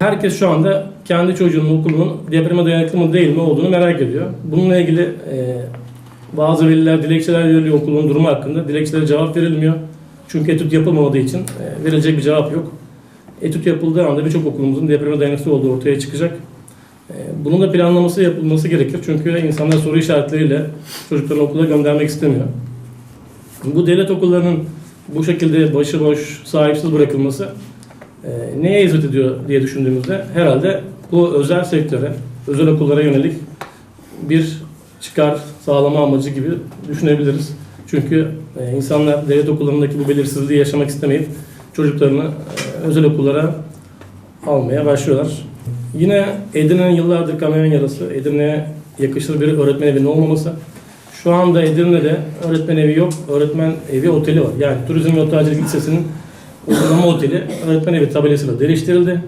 Herkes şu anda kendi çocuğunun okulunun depreme dayanıklı mı değil mi olduğunu merak ediyor. Bununla ilgili e, bazı veliler dilekçeler veriliyor okulun durumu hakkında. Dilekçelere cevap verilmiyor. Çünkü etüt yapılmadığı için e, verilecek bir cevap yok. Etüt yapıldığı anda birçok okulumuzun depreme dayanıksız olduğu ortaya çıkacak. E, bunun da planlaması yapılması gerekir. Çünkü insanlar soru işaretleriyle çocuklarını okula göndermek istemiyor. Bu devlet okullarının bu şekilde başıboş, sahipsiz bırakılması e, neye hizmet ediyor diye düşündüğümüzde herhalde bu özel sektöre, özel okullara yönelik bir çıkar sağlama amacı gibi düşünebiliriz. Çünkü e, insanlar devlet okullarındaki bu belirsizliği yaşamak istemeyip çocuklarını e, özel okullara almaya başlıyorlar. Yine Edirne'nin yıllardır kanayan yarası, Edirne'ye yakışır bir öğretmen evinin olmaması. Şu anda Edirne'de öğretmen evi yok, öğretmen evi oteli var. Yani Turizm ve Otelcilik Lisesi'nin uygulama oteli öğretmen evi tabelasıyla değiştirildi.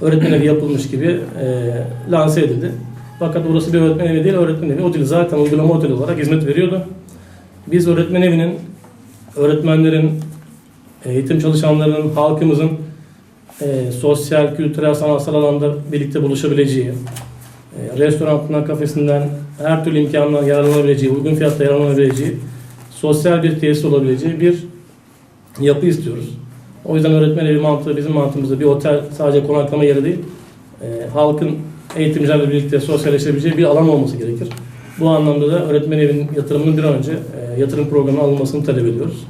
Öğretmen evi yapılmış gibi e, lanse edildi. Fakat orası bir öğretmen evi değil, öğretmen evi oteli zaten uygulama oteli olarak hizmet veriyordu. Biz öğretmen evinin, öğretmenlerin, eğitim çalışanlarının, halkımızın e, sosyal, kültürel, sanatsal alanda birlikte buluşabileceği, e, restoranından, kafesinden her türlü imkandan yararlanabileceği, uygun fiyatta yararlanabileceği, sosyal bir tesis olabileceği bir yapı istiyoruz. O yüzden öğretmen evi mantığı bizim mantığımızda bir otel sadece konaklama yeri değil, e, halkın eğitimcilerle birlikte sosyalleşebileceği bir alan olması gerekir. Bu anlamda da öğretmen evinin yatırımının bir an önce e, yatırım programına alınmasını talep ediyoruz.